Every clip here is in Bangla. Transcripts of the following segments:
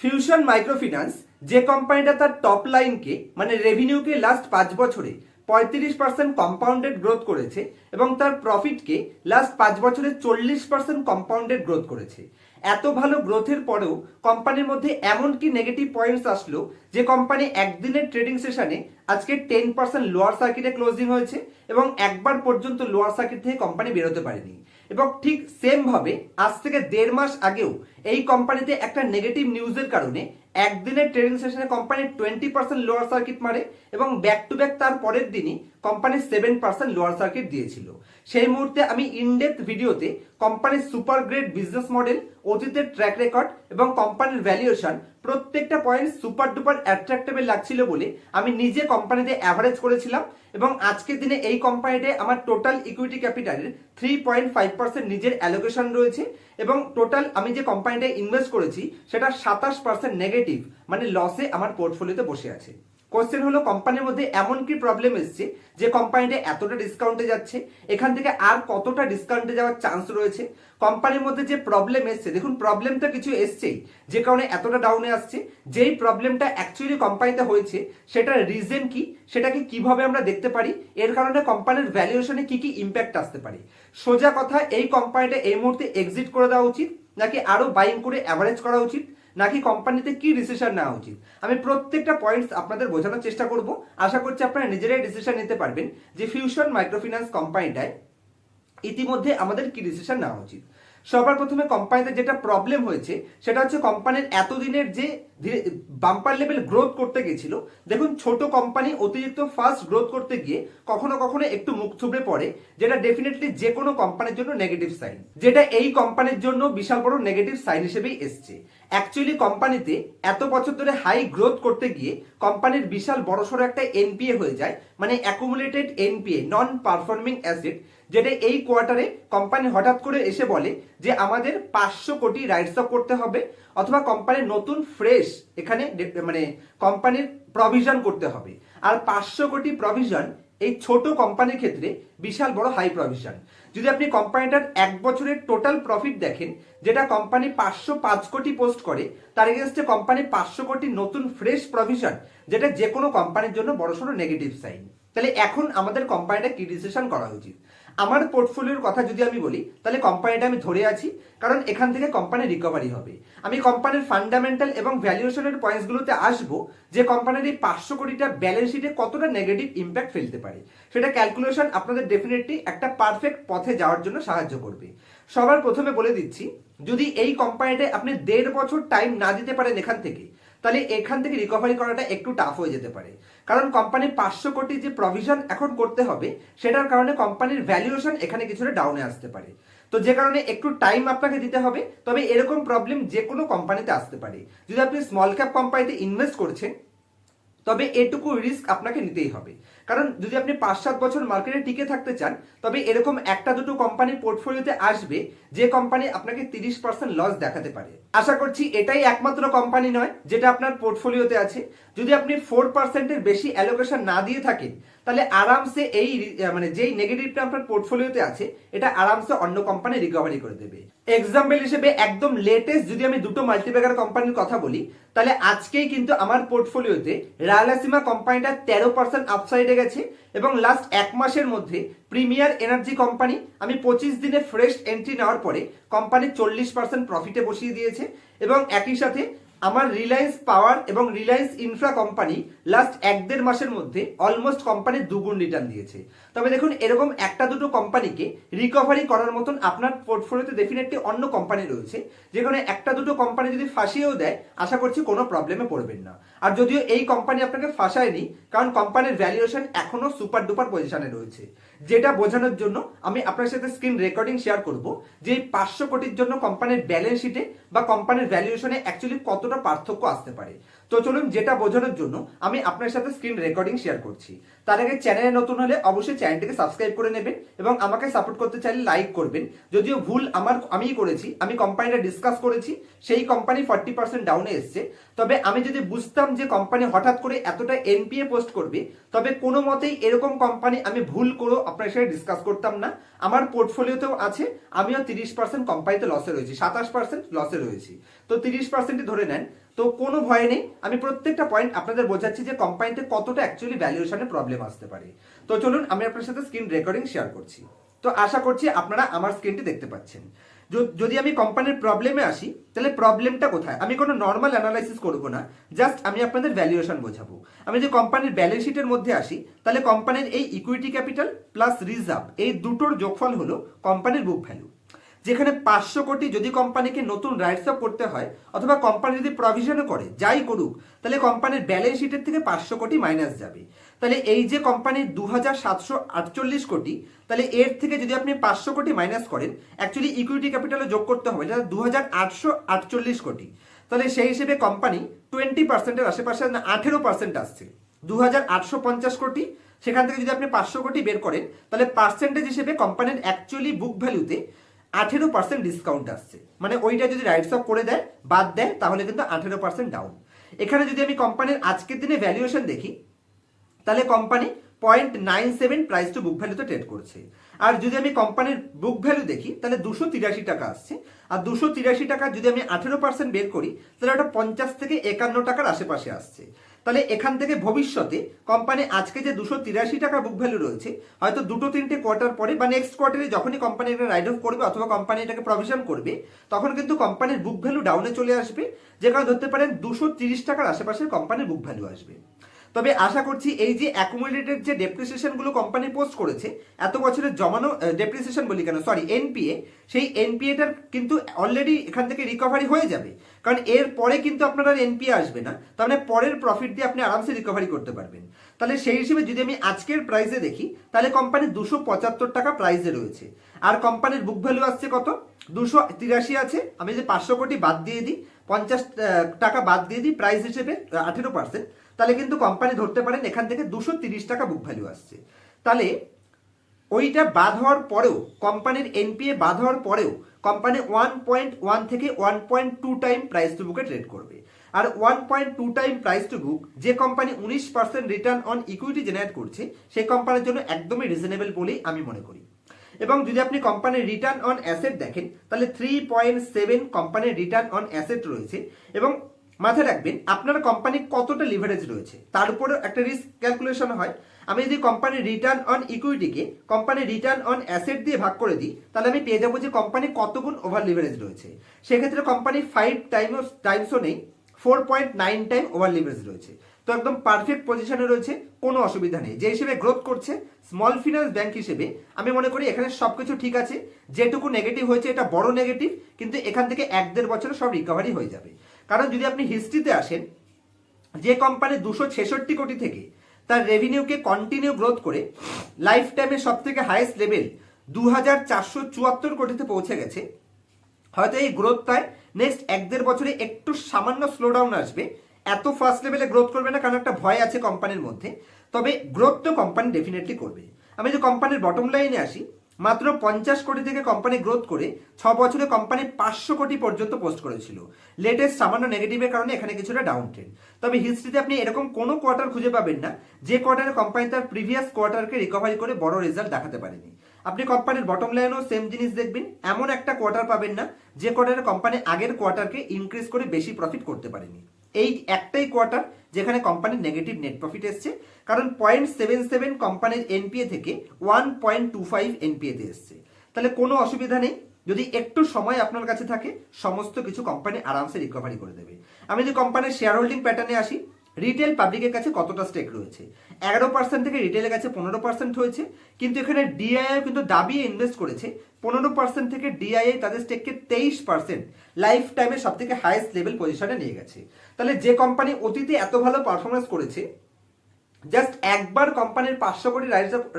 ফিউশন মাইক্রোফিন্যান্স যে কোম্পানিটা তার টপ লাইনকে মানে রেভিনিউকে লাস্ট পাঁচ বছরে পঁয়ত্রিশ পার্সেন্ট কম্পাউন্ডেড গ্রোথ করেছে এবং তার প্রফিটকে লাস্ট পাঁচ বছরে চল্লিশ পার্সেন্ট কম্পাউন্ডেড গ্রোথ করেছে। এত ভালো গ্রোথের পরেও কোম্পানির মধ্যে এমন কি নেগেটিভ পয়েন্টস আসলো যে কোম্পানি একদিনের ট্রেডিং সেশনে আজকে টেন পার্সেন্ট লোয়ার সার্কিটে ক্লোজিং হয়েছে এবং একবার পর্যন্ত লোয়ার সার্কিট থেকে কোম্পানি বেরোতে পারেনি। এবং ঠিক সেম ভাবে আজ থেকে দেড় মাস আগেও এই কোম্পানিতে একটা নেগেটিভ নিউজের কারণে একদিনের ট্রেডিং সেশনে company twenty percent lower circuit মারে এবং ব্যাক টু ব্যাক তার পরের দিনই company seven percent lower circuit দিয়েছিল। সেই মুহূর্তে আমি ইনডেপথ ভিডিওতে কোম্পানির সুপার গ্রেড বিজনেস মডেল অতীতের ট্র্যাক রেকর্ড এবং কোম্পানির ভ্যালুয়েশন প্রত্যেকটা পয়েন্ট সুপার ডুপার অ্যাট্রাক্টেবল লাগছিল বলে আমি নিজে কোম্পানিতে অ্যাভারেজ করেছিলাম এবং আজকের দিনে এই কোম্পানিতে আমার টোটাল ইকুইটি ক্যাপিটালের থ্রি পয়েন্ট ফাইভ পার্সেন্ট নিজের অ্যালোকেশন রয়েছে এবং টোটাল আমি যে কোম্পানিতে ইনভেস্ট করেছি সেটা সাতাশ পার্সেন্ট নেগেটিভ মানে লসে আমার পোর্টফোলিওতে বসে আছে। কোশ্চেন হলো কোম্পানির মধ্যে এমন কি প্রবলেম এসছে যে কোম্পানিটা এতটা ডিসকাউন্টে যাচ্ছে? এখান থেকে আর কতটা ডিসকাউন্টে যাওয়ার চান্স রয়েছে? কোম্পানির মধ্যে যে প্রবলেম এসছে, দেখুন প্রবলেম তো কিছু এসছেই, যে কারণে এতটা ডাউনে আসছে। যেই প্রবলেমটা অ্যাকচুয়ালি কোম্পানিতে হয়েছে, সেটার রিজন কি? সেটাকে কীভাবে আমরা দেখতে পারি? এর কারণে কোম্পানির ভ্যালুয়েশনে কি কি ইম্প্যাক্ট আসতে পারে? সোজা কথা, এই কোম্পানিটা এই মুহূর্তে এক্সিট করে দেওয়া উচিত, নাকি আরও বাইং করে অ্যাভারেজ করা উচিত? নাকি কোম্পানিতে কি ডিসিশন নেওয়া উচিত? আমি প্রত্যেকটা পয়েন্টস আপনাদের বোঝানোর চেষ্টা করব। আশা করছি আপনারা নিজেরাই ডিসিশন নিতে পারবেন যে ফিউশন মাইক্রোফিন্যান্স কোম্পানিটায় ইতিমধ্যে আমাদের কি ডিসিশন নেওয়া উচিত। সবার প্রথমে কোম্পানিতে যেটা প্রবলেম হয়েছে, সেটা হচ্ছে কোম্পানির এতদিনের যে ধীরে বাম্পার লেভেল গ্রোথ করতে গেছিল। দেখুন, ছোট কোম্পানি অতিরিক্ত ফাস্ট গ্রোথ করতে গিয়ে কখনো কখনো একটু মুখ থুবড়ে পড়ে, যেটা ডেফিনেটলি যে কোনো কোম্পানির জন্য নেগেটিভ সাইন যেটা এই কোম্পানির জন্য বিশাল বড় নেগেটিভ সাইন হিসেবেই এসছে। অ্যাকচুয়ালি কোম্পানিতে এত বছর ধরে হাই গ্রোথ করতে গিয়ে কোম্পানির বিশাল বড়সড় একটা এনপিএ হয়ে যায় মানে accumulated NPA non performing asset যেটা এই কোয়ার্টারে কোম্পানি হঠাৎ করে এসে বলে যে আমাদের পাঁচশো কোটি রাইটস অফ করতে হবে অথবা কোম্পানির নতুন ফ্রেশ এখানে মানে কোম্পানির প্রভিশন করতে হবে। আর পাঁচশো কোটি প্রভিশন এই ছোট কোম্পানির ক্ষেত্রে বিশাল বড় হাই প্রভিশন যদি আপনি কোম্পানিটার এক বছরের টোটাল প্রফিট দেখেন, যেটা কোম্পানি পাঁচশো পাঁচ কোটি পোস্ট করে, তার এগেনস্টে কোম্পানি পাঁচশো কোটি নতুন ফ্রেশ প্রভিশন যেটা যে কোনো কোম্পানির জন্য বড়সড় নেগেটিভ সাইন তাহলে এখন আমাদের কোম্পানিটা কি ডিসিশন করা উচিত? আমার পোর্টফোলিওর কথা যদি আমি বলি, তাহলে কোম্পানিটা আমি ধরে আছি, কারণ এখান থেকে কোম্পানির রিকভারি হবে। আমি কোম্পানির ফান্ডামেন্টাল এবং ভ্যালুয়েশনের পয়েন্টসগুলোতে আসব, যে কোম্পানির এই পাঁচশো কোটিটা ব্যালেন্স শিটে কতটা নেগেটিভ ইম্প্যাক্ট ফেলতে পারে। সেটা ক্যালকুলেশন আপনাদের ডেফিনেটলি একটা পারফেক্ট পথে যাওয়ার জন্য সাহায্য করবে। সবার প্রথমে বলে দিচ্ছি, যদি এই কোম্পানিটায় আপনি দেড় বছর টাইম না দিতে পারেন এখান থেকে, তাহলে এখান থেকে রিকভারি করাটা একটু টাফ হয়ে যেতে পারে। কারণ কোম্পানির পাঁচশো কোটি যে প্রভিশন এখন করতে হবে, সেটার কারণে কোম্পানির ভ্যালুয়েশন এখানে কিছুটা ডাউনে আসতে পারে। তো যে কারণে একটু টাইম আপনাকে দিতে হবে। তবে এরকম প্রবলেম যে কোনো কোম্পানিতে আসতে পারে। যদি আপনি স্মল ক্যাপ কোম্পানিতে ইনভেস্ট করছেন, তবে এটুকু রিস্ক আপনাকে নিতেই হবে। কারণ যদি আপনি পাঁচ সাত বছর মার্কেটে টিকে থাকতে চান, তবে এরকম একটা দুটো কোম্পানি পোর্টফোলিওতে আসবে, যে কোম্পানি আপনাকে তিরিশ পার্সেন্ট লস দেখাতে পারে। আশা করছি এটাই একমাত্র কোম্পানি নয়, যেটা আপনার পোর্টফোলিওতে আছে। যদি আপনি ফোর পার্সেন্টের বেশি অ্যালোকেশন না দিয়ে থাকেন, তাহলে আরামসে এই মানে যেই নেগেটিভটা আপনার পোর্টফোলিওতে আছে, এটা আরামসে অন্য কোম্পানি রিকভারি করে দেবে। এক্সাম্পল হিসেবে একদম লেটেস্ট যদি আমি দুটো মাল্টিপ্যাকার কোম্পানির কথা বলি, তাহলে আজকেই কিন্তু আমার পোর্টফোলিওতে রায়ালাসীমা কোম্পানিটা তেরো পার্সেন্ট আপসাইডে গেছে এবং লাস্ট এক মাসের মধ্যে প্রিমিয়ার এনার্জি কোম্পানি আমি পঁচিশ দিনে ফ্রেশ এন্ট্রি নেওয়ার পরে কোম্পানি চল্লিশ পার্সেন্ট প্রফিটে বসিয়ে দিয়েছে এবং একই সাথে আমার রিলায়েন্স পাওয়ার এবং রিলায়েন্স ইনফ্রা কোম্পানি লাস্ট এক দেড় মাসের মধ্যে অলমোস্ট কোম্পানি দুগুণ রিটার্ন দিয়েছে। তবে দেখুন, এরকম একটা দুটো কোম্পানিকে রিকভারি করার মতন আপনার পোর্টফোলিওতে ডেফিনেটলি অন্য কোম্পানি রয়েছে, যেখানে একটা দুটো কোম্পানি যদি ফাঁসিয়েও দেয়, আশা করছি কোনো প্রবলেমে পড়বেন না। আর যদিও এই কোম্পানি আপনাকে ফাঁসায়নি, কারণ কোম্পানির ভ্যালুয়েশন এখনও সুপার ডুপার পজিশনে রয়েছে। যেটা বোঝানোর জন্য আমি আপনার সাথে স্ক্রিন রেকর্ডিং শেয়ার করব, যে পাঁচশো কোটির জন্য কোম্পানির ব্যালেন্স শিটে বা কোম্পানির ভ্যালুয়েশনে অ্যাকচুয়ালি কতটা পার্থক্য আসতে পারে। তো চলুন যেটা বোঝানোর জন্য আমি আপনার সাথে স্ক্রিন রেকর্ডিং শেয়ার করছি। তার আগে চ্যানেলে নতুন হলে অবশ্যই চ্যানেলটিকে সাবস্ক্রাইব করে নেবেন এবং আমাকে সাপোর্ট করতে চাইলে লাইক করবেন। যদিও ভুল আমার, আমিই করেছি, আমি কোম্পানিটা ডিসকাস করেছি, সেই কোম্পানি ফর্টি পার্সেন্ট ডাউনে এসছে। তবে আমি যদি বুঝতাম যে কোম্পানি হঠাৎ করে এতটা এনপিএ পোস্ট করবে, তবে কোনো মতেই এরকম কোম্পানি আমি ভুল করেও আপনার সাথে ডিসকাস করতাম না। আমার পোর্টফোলিওতেও আছে, আমিও তিরিশ পার্সেন্ট কোম্পানিতে লসে রয়েছি, সাতাশ পার্সেন্ট লসে রয়েছি। তো তিরিশ পার্সেন্টই ধরে নেন তো কোনো ভয় নেই। আমি প্রত্যেকটা পয়েন্ট আপনাদের বোঝাচ্ছি যে কোম্পানিতে কতটা অ্যাকচুয়ালি ভ্যালুয়েশনে প্রবলেম আসতে পারে। তো চলুন, আমি আপনার সাথে স্ক্রিন রেকর্ডিং শেয়ার করছি। তো আশা করছি আপনারা আমার স্ক্রিনটি দেখতে পাচ্ছেন। যদি আমি কোম্পানির প্রবলেমে আসি, তাহলে প্রবলেমটা কোথায়? আমি কোনো নর্মাল অ্যানালাইসিস করব না। জাস্ট আমি আপনাদের ভ্যালুয়েশন বোঝাবো। আমি যদি কোম্পানির ব্যালেন্স শিটের মধ্যে আসি, তাহলে কোম্পানির এই ইকুইটি ক্যাপিটাল প্লাস রিজার্ভ এই দুটোর যোগফল হলো কোম্পানির বুক ভ্যালু যেখানে পাঁচশো কোটি যদি কোম্পানিকে নতুন রাইটস আপ করতে হয়, অথবা কোম্পানি যদি প্রভিশনও করে, যাই করুক, তাহলে কোম্পানির ব্যালেন্স শিটের থেকে পাঁচশো কোটি মাইনাস যাবে। তাহলে এই যে কোম্পানির দু হাজার সাতশো আটচল্লিশ কোটি, তাহলে এর থেকে যদি আপনি পাঁচশো কোটি মাইনাস করেন অ্যাকচুয়ালি ইকুইটি ক্যাপিটালে যোগ করতে হবে, এটা দু হাজার আটশো আটচল্লিশ কোটি। তাহলে সেই হিসেবে কোম্পানি টোয়েন্টি পার্সেন্টের আশেপাশে আঠেরো পার্সেন্ট আসছে। দু হাজার আটশো পঞ্চাশ কোটি, সেখান থেকে যদি আপনি পাঁচশো কোটি বের করেন, তাহলে পার্সেন্টেজ হিসেবে কোম্পানির অ্যাকচুয়ালি বুক ভ্যালুতে আঠেরো পার্সেন্ট ডিসকাউন্ট আসছে। মানে ওইটা যদি রাইটস অফ করে দেয়, বাদ দেয়, তাহলে কিন্তু আঠেরো পার্সেন্ট ডাউন এখানে যদি আমি কোম্পানির আজকের দিনে ভ্যালুয়েশন দেখি, তাহলে company point nine seven price to book ভ্যালুতে ট্রেড করছে। আর যদি আমি কোম্পানির বুক ভ্যালু দেখি, তাহলে দুশো তিরাশি টাকা আসছে। আর দুশো তিরাশি টাকা যদি আমি আঠেরো পার্সেন্ট বের করি, তাহলে ওটা পঞ্চাশ থেকে একান্ন টাকার আশেপাশে আসছে। তাহলে এখান থেকে ভবিষ্যতে কোম্পানি আজকে যে দুশো তিরাশি টাকা বুক ভ্যালু রয়েছে, হয়তো দুটো তিনটে কোয়ার্টার পরে বা নেক্সট কোয়ার্টারে যখনই কোম্পানি এটা রাইড অফ করবে অথবা কোম্পানি এটাকে প্রভিশন করবে, তখন কিন্তু কোম্পানির বুক ভ্যালু ডাউনে চলে আসবে। যে কারণে ধরতে পারেন দুশো তিরিশ টাকার আশেপাশের কোম্পানির বুক ভ্যালু আসবে। তবে আশা করছি এই যে অ্যাকুমুলেটেড যে ডেপ্রিসিয়েশনগুলো কোম্পানি পোস্ট করেছে, এত বছরের জমানো ডেপ্রিসিয়েশন বলি কেন? সরি এনপিএ সেই এনপিএটার কিন্তু অলরেডি এখান থেকে রিকভারি হয়ে যাবে। কারণ এর পরে কিন্তু আপনার আর এনপিএ আসবে না, তার মানে পরের প্রফিট দিয়ে আপনি আরামসে রিকভারি করতে পারবেন। তাহলে সেই হিসেবে যদি আমি আজকের প্রাইসে দেখি, তাহলে কোম্পানি দুশো পঁচাত্তর টাকা প্রাইসে রয়েছে। আর কোম্পানির বুক ভ্যালু আসছে কত? দুশো তিরাশি আছে। আমি যদি পাঁচশো কোটি বাদ দিয়ে দিই, পঞ্চাশ টাকা বাদ দিয়ে দিই প্রাইস হিসেবে আঠেরো পার্সেন্ট তাহলে কিন্তু কোম্পানি ধরতে পারেন, এখান থেকে দুশো টাকা বুক ভ্যালু আসছে। তাহলে ওইটা বাদ হওয়ার পরেও কোম্পানির এনপিএ বাদ হওয়ার পরেও কোম্পানি ওয়ান পয়েন্ট ওয়ান থেকে one point two time price to বুকে ট্রেড করবে। আর one point two time price to book যে কোম্পানি উনিশ percent return on equity generate করছে, সেই কোম্পানির জন্য একদমই রিজনেবল বলেই আমি মনে করি। এবং যদি আপনি কোম্পানির রিটার্ন অন অ্যাসেট দেখেন, তাহলে থ্রি পয়েন্ট সেভেন কোম্পানির রিটার্ন অন অ্যাসেট রয়েছে। এবং মাথায় রাখবেন, আপনার কোম্পানি কতটা লিভারেজ রয়েছে? তার উপরে একটা রিস্ক ক্যালকুলেশন হয়। আমি যদি কোম্পানির রিটার্ন অন ইকুইটিকে কোম্পানির রিটার্ন অন অ্যাসেট দিয়ে ভাগ করে দিই, তাহলে আমি পেয়ে যাব যে কোম্পানি কতগুণ ওভার লিভারেজ রয়েছে। সেক্ষেত্রে কোম্পানি ফাইভ টাইমও টাইমসও নেই four point nine time over leverage রয়েছে। তো একদম পারফেক্ট পজিশনে রয়েছে, কোনো অসুবিধা নেই। যে হিসেবে গ্রোথ করছে স্মল ফিনান্স ব্যাংক হিসেবে, আমি মনে করি এখানে সব কিছু ঠিক আছে। যেটুকু নেগেটিভ হয়েছে, এটা বড় নেগেটিভ কিন্তু এখান থেকে এক দেড় বছরে সব রিকভারি হয়ে যাবে। কারণ যদি আপনি হিস্ট্রিতে আসেন, যে কোম্পানি দুশো ছেষট্টি কোটি থেকে তার রেভিনিউকে কন্টিনিউ গ্রোথ করে লাইফ টাইমে সব থেকে হাইয়েস্ট লেভেল দু হাজার চারশো চুয়াত্তর কোটিতে পৌঁছে গেছে। হয়তো এই গ্রোথটায় নেক্সট এক দেড় বছরে একটু সামান্য স্লো ডাউন আসবে। এত ফার্স্ট লেভেলে গ্রোথ করবে না, কারণ একটা ভয় আছে কোম্পানির মধ্যে। তবে গ্রোথ তো কোম্পানি ডেফিনেটলি করবে। আমি যদি কোম্পানির বটম লাইনে আসি মাত্র পঞ্চাশ কোটি থেকে কোম্পানি গ্রোথ করে ছ বছরে কোম্পানি পাঁচশো কোটি পর্যন্ত পোস্ট করেছিল। লেটেস্ট সামান্য নেগেটিভের কারণে এখানে কিছুটা ডাউন ট্রেন্ড তবে হিস্ট্রিতে আপনি এরকম কোনো কোয়ার্টার খুঁজে পাবেন না, যে কোয়ার্টারে কোম্পানি তার প্রিভিয়াস কোয়ার্টারকে রিকভারি করে বড় রেজাল্ট দেখাতে পারেনি। আপনি কোম্পানির বটম লাইনেও সেম জিনিস দেখবেন, এমন একটা কোয়ার্টার পাবেন না, যে কোয়ার্টারে কোম্পানি আগের কোয়ার্টারকে ইনক্রিজ করে বেশি প্রফিট করতে পারেনি। এই একটাই কোয়ার্টার যেখানে কোম্পানির নেগেটিভ নেট প্রফিট এসছে, কারণ পয়েন্ট সেভেন সেভেন কোম্পানির এনপিএ থেকে ওয়ান পয়েন্ট টু ফাইভ এনপিএতে এসছে। তাহলে কোনো অসুবিধা নেই, যদি একটু সময় আপনার কাছে থাকে, সমস্ত কিছু কোম্পানি আরামসে রিকভারি করে দেবে। আমি যদি কোম্পানির শেয়ার হোল্ডিং প্যাটার্নে আসি রিটেল পাবলিকের কাছে কতটা স্টেক রয়েছে? এগারো পার্সেন্ট থেকে রিটেলের কাছে পনেরো পার্সেন্ট হয়েছে, কিন্তু এখানে ডিআইআই কিন্তু দাবিয়ে ইনভেস্ট করেছে। পনেরো পার্সেন্ট থেকে ডিআইআই তাদের স্টেককে তেইশ পার্সেন্ট লাইফ টাইমে সব থেকে হাইয়েস্ট লেভেল পজিশনে নিয়ে গেছে। তাহলে যে কোম্পানি অতীতে এত ভালো পারফরমেন্স করেছে জাস্ট একবার কোম্পানির পাঁচশো কোটি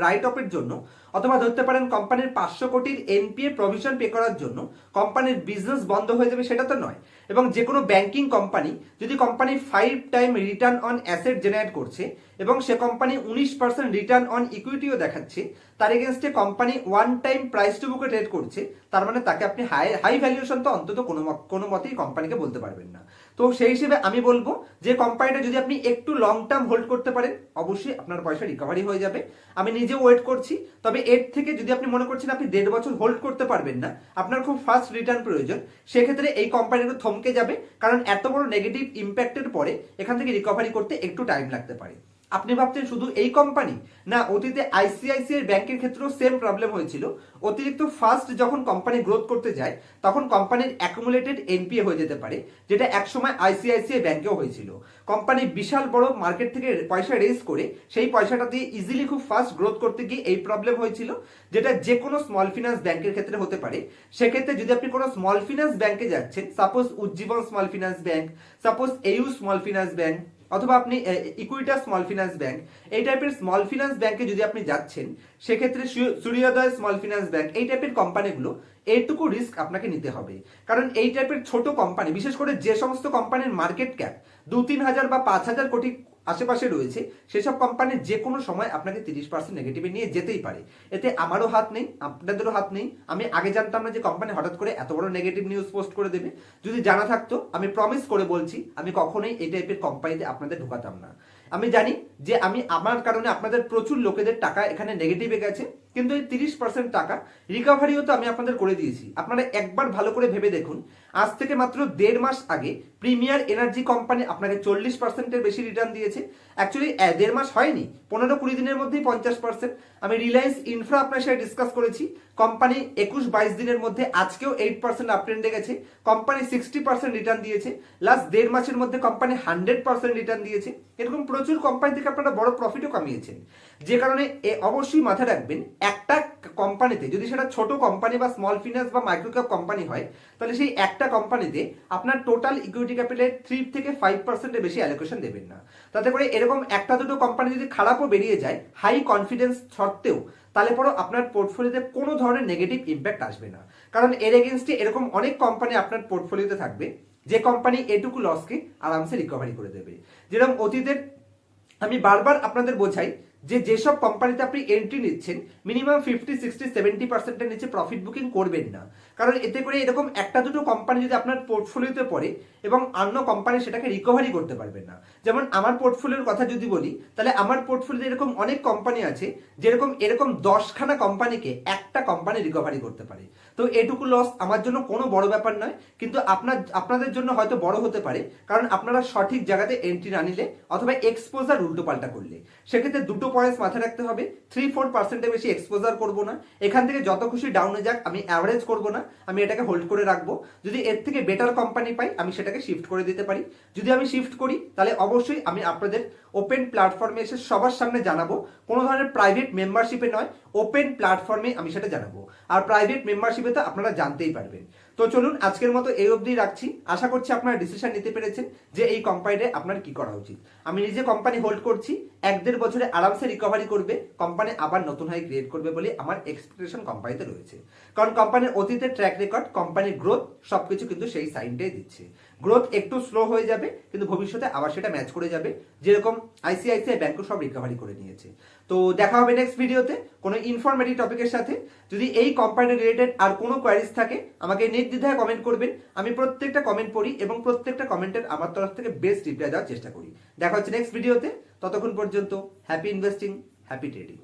রাইট অফের জন্য, অথবা ধরতে পারেন কোম্পানির পাঁচশো কোটির এনপিএ প্রভিশন পে করার জন্য কোম্পানির বিজনেস বন্ধ হয়ে যাবে সেটা তো নয়। এবং যে কোনো ব্যাংকিং কোম্পানি যদি company five time return on asset generate করছে, এবং সে কোম্পানি উনিশ পার্সেন্ট রিটার্ন অন ইকুইটিও দেখাচ্ছে, তার এগেনস্টে company one time price to বুকে ট্রেড করছে, তার মানে তাকে আপনি হাই হাই ভ্যালুয়েশন তো অন্তত কোনো কোনো মতেই কোম্পানিকে বলতে পারবেন না। তো সেই হিসেবে আমি বলব যে কোম্পানিটা যদি আপনি একটু লং টার্ম হোল্ড করতে পারেন, অবশ্যই আপনার পয়সা রিকভারি হয়ে যাবে। আমি নিজে ওয়েট করছি, তবে এর থেকে যদি আপনি মনে করছেন আপনি দেড় বছর হোল্ড করতে পারবেন না, আপনার খুব ফাস্ট রিটার্ন প্রয়োজন, সেক্ষেত্রে এই কোম্পানিগুলো থমকে যাবে, কারণ এত বড় নেগেটিভ ইম্প্যাক্টের পরে এখান থেকে রিকভারি করতে একটু টাইম লাগতে পারে। আপনি ভাবছেন শুধু এই কোম্পানি না, অতীতে আইসিআইসিআই ব্যাংকের ক্ষেত্রেও সেম প্রবলেম হয়েছিল। অতিরিক্ত ফাস্ট যখন কোম্পানি গ্রোথ করতে যায়, তখন কোম্পানির অ্যাকুমুলেটেড এনপিএ হয়ে যেতে পারে, যেটা একসময় আইসিআইসিআই ব্যাংকেও হয়েছিল। কোম্পানি বিশাল বড় মার্কেট থেকে পয়সা রেজ করে, সেই পয়সাটা দিয়ে ইজিলি খুব ফাস্ট গ্রোথ করতে গিয়ে এই প্রবলেম হয়েছিল, যেটা যে কোনো স্মল ফিনান্স ব্যাংকের ক্ষেত্রে হতে পারে। সেক্ষেত্রে যদি আপনি কোনো স্মল ফিনান্স ব্যাংকে যাচ্ছেন suppose Ujjivan small finance bank suppose AU small finance bank অথবা আপনি ইকুইটা স্মল ফিনান্স ব্যাংক এই টাইপের স্মল ফিনান্স ব্যাংকে যদি আপনি যাচ্ছেন, সেক্ষেত্রে সূর্যোদয় স্মল ফিনান্স ব্যাংক এই টাইপের কোম্পানিগুলো এইটুকু রিস্ক আপনাকে নিতে হবে। কারণ এই টাইপের ছোট কোম্পানি বিশেষ করে যে সমস্ত কোম্পানির মার্কেট ক্যাপ দু তিন হাজার বা পাঁচ হাজার কোটি আশেপাশে রয়েছে, সেসব কোম্পানির যে কোনো সময় আপনাকে তিরিশ পার্সেন্ট নেগেটিভে নিয়ে যেতেই পারে। এতে আমারও হাত নেই, আপনাদেরও হাত নেই। আমি আগে জানতাম না যে কোম্পানি হঠাৎ করে এত বড় নেগেটিভ নিউজ পোস্ট করে দেবে। যদি জানা থাকতো, আমি প্রমিস করে বলছি, আমি কখনোই এই টাইপের কোম্পানিতে আপনাদের ঢুকাতাম না। আমি জানি যে আমি, আমার কারণে আপনাদের প্রচুর লোকেদের টাকা এখানে নেগেটিভে গেছে। কিন্তু এই তিরিশ পার্সেন্ট টাকা রিকভারিও তো আমি আপনাদের করে দিয়েছি। আপনারা একবার ভালো করে ভেবে দেখুন, আজ থেকে মাত্র দেড় মাস আগে প্রিমিয়ার এনার্জি কোম্পানি আপনাকে চল্লিশ পার্সেন্টের বেশি রিটার্ন দিয়েছে। অ্যাকচুয়ালি দেড় মাস হয়নি, পনেরো কুড়ি দিনের মধ্যেই পঞ্চাশ পার্সেন্ট আমি রিলায়েন্স ইনফ্রা আপনার সাথে ডিসকাস করেছি কোম্পানি একুশ বাইশ দিনের মধ্যে আজকেও এইট পার্সেন্ট আপট্রেন্ডে গেছে কোম্পানি সিক্সটি পার্সেন্ট রিটার্ন দিয়েছে। লাস্ট দেড় মাসের মধ্যে কোম্পানি হান্ড্রেড পার্সেন্ট রিটার্ন দিয়েছে। এরকম প্রচুর কোম্পানি থেকে আপনারা বড় প্রফিটও কামিয়েছেন। যে কারণে অবশ্যই মাথায় রাখবেন একটা কোম্পানিতে যদি সেটা ছোট কোম্পানি বা স্মল ফিনান্স বা মাইক্রো ক্যাপ কোম্পানি হয়, তাহলে সেই একটা কোম্পানিতে আপনার টোটাল ইকুইটি ক্যাপিটালের থ্রি থেকে ফাইভ পার্সেন্টের বেশি অ্যালোকেশন দেবেন না। তাতে করে এরকম একটা দুটো কোম্পানি যদি খারাপও বেরিয়ে যায় হাই কনফিডেন্স সত্ত্বেও, তাহলে পরও আপনার পোর্টফোলিওতে কোনো ধরনের নেগেটিভ ইম্প্যাক্ট আসবে না। কারণ এর এগেনস্টে এরকম অনেক কোম্পানি আপনার পোর্টফোলিওতে থাকবে, যে কোম্পানি এটুকু লসকে আরামসে রিকভারি করে দেবে। যেরকম অতীতের, আমি বারবার আপনাদের বোঝাই যে যেসব কোম্পানিতে আপনি এন্ট্রি নিচ্ছেন মিনিমাম ফিফটি সিক্সটি সেভেন্টি পার্সেন্টের নিচে প্রফিট বুকিং করবেন না। কারণ এতে করে এরকম একটা দুটো কোম্পানি যদি আপনার পোর্টফোলিওতে পড়ে এবং অন্য কোম্পানি সেটাকে রিকভারি করতে পারবেন না। যেমন আমার পোর্টফোলিওর কথা যদি বলি, তাহলে আমার পোর্টফোলিওতে এরকম অনেক কোম্পানি আছে, যেরকম, এরকম দশখানা কোম্পানিকে একটা কোম্পানি রিকভারি করতে পারে। তো এটুকু লস আমার জন্য কোনো বড় ব্যাপার নয়, কিন্তু আপনার আপনাদের জন্য হয়তো বড় হতে পারে, কারণ আপনারা সঠিক জায়গাতে এন্ট্রি না নিলে অথবা এক্সপোজার উল্টো পাল্টা করলে। সেক্ষেত্রে দুটো পয়েন্টস মাথায় রাখতে হবে থ্রি ফোর পার্সেন্টের বেশি এক্সপোজার করব না। এখান থেকে যত খুশি ডাউনে যাক, আমি অ্যাভারেজ করব না। আমি এটাকে হোল্ড করে রাখব। যদি এর থেকে বেটার কোম্পানি পাই, আমি সেটাকে শিফট করে দিতে পারি। যদি আমি শিফট করি, তাহলে অবশ্যই আমি আপনাদের ওপেন প্ল্যাটফর্মে এসে সবার সামনে জানাব। কোনো ধরনের প্রাইভেট মেম্বারশিপে নয় ওপেন প্ল্যাটফর্মে আমি সেটা জানাব। আর প্রাইভেট মেম্বারশিপে তো আপনারা জানতেই পারবেন। তো চলুন আজকের মতো এই অবধি রাখছি। আশা করছি আপনারা ডিসিশন নিতে পেরেছেন যে এই কোম্পানিতে আপনার কি করা উচিত। আমি নিজে কোম্পানি হোল্ড করছি, এক দেড় বছরে আরামসে রিকভারি করবে কোম্পানি আবার নতুন হাই ক্রিয়েট করবে বলে আমার এক্সপেকটেশন কোম্পানিতে রয়েছে। কারণ কোম্পানির অতীতের ট্র্যাক রেকর্ড কোম্পানির গ্রোথ সবকিছু কিন্তু সেই সাইনটাই দিচ্ছে। গ্রোথ একটু স্লো হয়ে যাবে, কিন্তু ভবিষ্যতে আবার সেটা ম্যাচ করে যাবে। যেরকম আইসিআইসিআই ব্যাংকও সব রিকভারি করে নিয়েছে। তো দেখা হবে নেক্সট ভিডিওতে কোনো ইনফরমেটিভ টপিকের সাথে। যদি এই কোম্পানি রিলেটেড আর কোনো কোয়ারিজ থাকে, আমাকে নির্দ্বিধায় কমেন্ট করবেন। আমি প্রত্যেকটা কমেন্ট পড়ি এবং প্রত্যেকটা কমেন্টের আমার তরফ থেকে বেস্ট রিপ্লাই দেওয়ার চেষ্টা করি। দেখা হচ্ছে নেক্সট ভিডিওতে ততক্ষণ পর্যন্ত হ্যাপি ইনভেস্টিং হ্যাপি ট্রেডিং